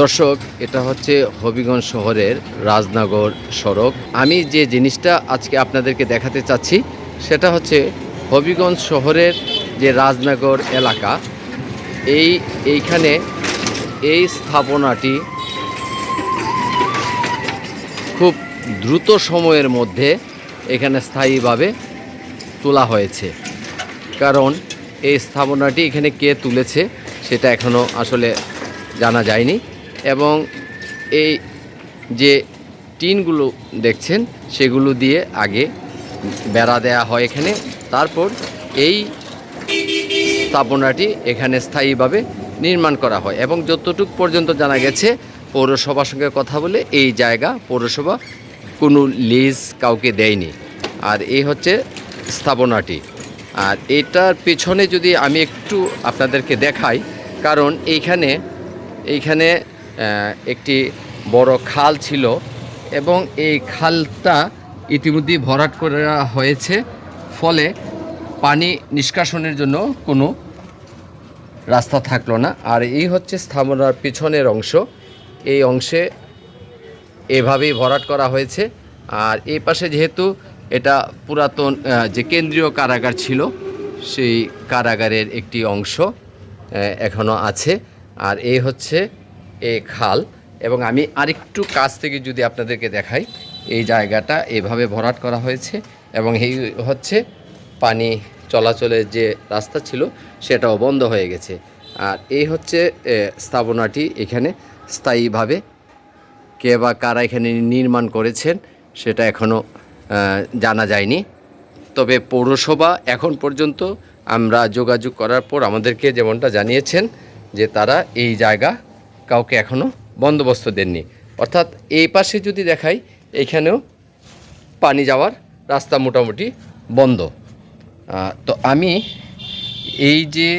দর্শক, এটা হচ্ছে হবিগঞ্জ শহরের রাজনগর সড়ক। আমি যে জিনিসটা আজকে আপনাদেরকে দেখাতে চাচ্ছি, সেটা হচ্ছে হবিগঞ্জ শহরের যে রাজনগর এলাকা, এই, এইখানে এই স্থাপনাটি খুব দ্রুত সময়ের মধ্যে এখানে স্থায়ীভাবে তোলা হয়েছে। কারণ এই স্থাপনাটি এখানে কে তুলেছে, সেটা এখনও আসলে জানা যায়নি। এবং এই যে টিনগুলো দেখছেন, সেগুলো দিয়ে আগে বেড়া দেয়া হয় এখানে। তারপর এই স্থাপনাটি এখানে স্থায়ীভাবে নির্মাণ করা হয় এবং যতটুকু পর্যন্ত জানা গেছে, পৌরসভার সঙ্গে কথা বলে এই জায়গা পৌরসভা কোনো লিজ কাউকে দেয়নি। আর এই হচ্ছে স্থাপনাটি। আর এটার পেছনে যদি আমি একটু আপনাদেরকে দেখাই, কারণ এইখানে এইখানে একটি বড় খাল ছিল এবং এই খালটা ইতিমধ্যেই ভরাট করা হয়েছে। ফলে পানি নিষ্কাশনের জন্য কোনো রাস্তা থাকল না। আর এই হচ্ছে স্থাপনার পিছনের অংশ। এই অংশে এভাবেই ভরাট করা হয়েছে। আর এই পাশে যেহেতু এটা পুরাতন যে কেন্দ্রীয় কারাগার ছিল, সেই কারাগারের একটি অংশ এখনও আছে। আর এই হচ্ছে এই খাল এবং আমি আরেকটু কাছ থেকে যদি আপনাদেরকে দেখাই, এই জায়গাটা এভাবে ভরাট করা হয়েছে এবং এই হচ্ছে পানি চলাচলের যে রাস্তা ছিল, সেটাও বন্ধ হয়ে গেছে। আর এই হচ্ছে স্থাপনাটি এখানে স্থায়ীভাবে কে বা কারা এখানে নির্মাণ করেছেন, সেটা এখনও জানা যায়নি। তবে পৌরসভা এখন পর্যন্ত আমরা যোগাযোগ করার পর আমাদেরকে যেমনটা জানিয়েছেন যে তারা এই জায়গা কাউকে এখনও বন্দোবস্ত দেননি। অর্থাৎ এই পাশে যদি দেখাই, এইখানেও পানি যাওয়ার রাস্তা মোটামুটি বন্ধ। তো আমি এই যে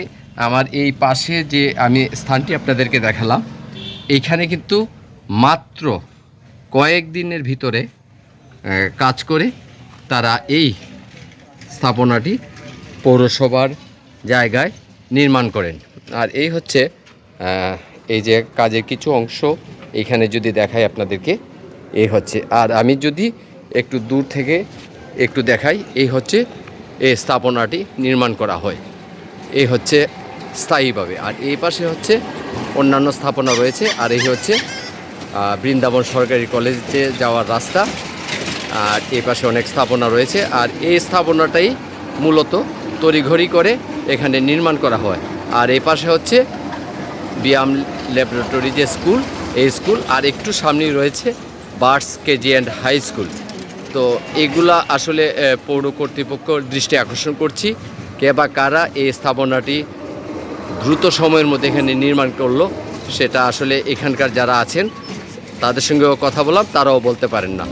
আমার এই পাশে যে আমি স্থানটি আপনাদেরকে দেখালাম, এইখানে কিন্তু মাত্র কয়েকদিনের ভিতরে কাজ করে তারা এই স্থাপনাটি পৌরসভার জায়গায় নির্মাণ করেন। আর এই হচ্ছে এই যে কাজের কিছু অংশ এখানে যদি দেখাই আপনাদেরকে, এই হচ্ছে। আর আমি যদি একটু দূর থেকে একটু দেখাই, এই হচ্ছে এই স্থাপনাটি নির্মাণ করা হয়। এই হচ্ছে স্থায়ীভাবে। আর এই পাশে হচ্ছে অন্যান্য স্থাপনা রয়েছে। আর এই হচ্ছে বৃন্দাবন সরকারি কলেজে যাওয়ার রাস্তা। আর এই পাশে অনেক স্থাপনা রয়েছে। আর এই স্থাপনাটাই মূলত তড়িঘড়ি করে এখানে নির্মাণ করা হয়। আর এই পাশে হচ্ছে ব্যায়াম ল্যাবরেটরি যে স্কুল এই স্কুল আর একটু সামনেই রয়েছে burst K G and high school তো এগুলা আসলে পৌর কর্তৃপক্ষ দৃষ্টি আকর্ষণ করছি, কে বা কারা এই স্থাপনাটি দ্রুত সময়ের মধ্যে এখানে নির্মাণ করল, সেটা আসলে এখানকার যারা আছেন, তাদের সঙ্গেও কথা বললাম, তারাও বলতে পারেন না।